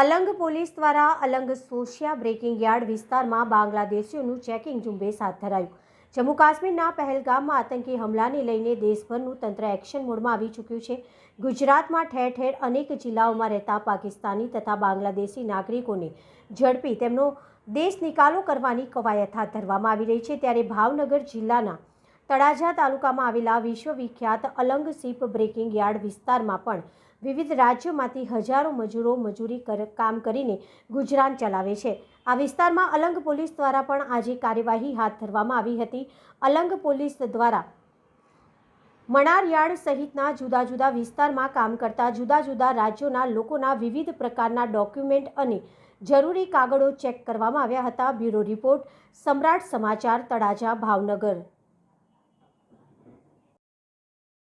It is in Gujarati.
અલંગ પોલીસ દ્વારા અલંગ સોશિયા બ્રેકિંગ યાર્ડ વિસ્તારમાં બાંગ્લાદેશીઓનું ચેકિંગ ઝુંબેશ હાથ ધરાયું. જમ્મુ કાશ્મીરના પહેલગામમાં આતંકી હમલાને લઈને દેશભરનું તંત્ર એક્શન મોડમાં આવી ચૂક્યું છે. ગુજરાતમાં ઠેર ઠેર અનેક જિલ્લાઓમાં રહેતા પાકિસ્તાની તથા બાંગ્લાદેશી નાગરિકોને ઝડપી તેમનો દેશ નિકાલો કરવાની કવાયત હાથ ધરવામાં આવી રહી છે. ત્યારે ભાવનગર જિલ્લાના તળાજા તાલુકામાં આવેલા વિશ્વવિખ્યાત અલંગ સીપ બ્રેકિંગ યાર્ડ વિસ્તારમાં પણ વિવિધ રાજ્યોમાંથી હજારો મજૂરો મજૂરી કામ કરીને ગુજરાન ચલાવે છે. આ વિસ્તારમાં અલંગ પોલીસ દ્વારા પણ આજે કાર્યવાહી હાથ ધરવામાં આવી હતી. અલંગ પોલીસ દ્વારા મણારયાર્ડ સહિતના જુદા જુદા વિસ્તારમાં કામ કરતા જુદા જુદા રાજ્યોના લોકોના વિવિધ પ્રકારના ડોક્યુમેન્ટ અને જરૂરી કાગળો ચેક કરવામાં આવ્યા હતા. બ્યુરો રિપોર્ટ, સમ્રાટ સમાચાર, તળાજા, ભાવનગર.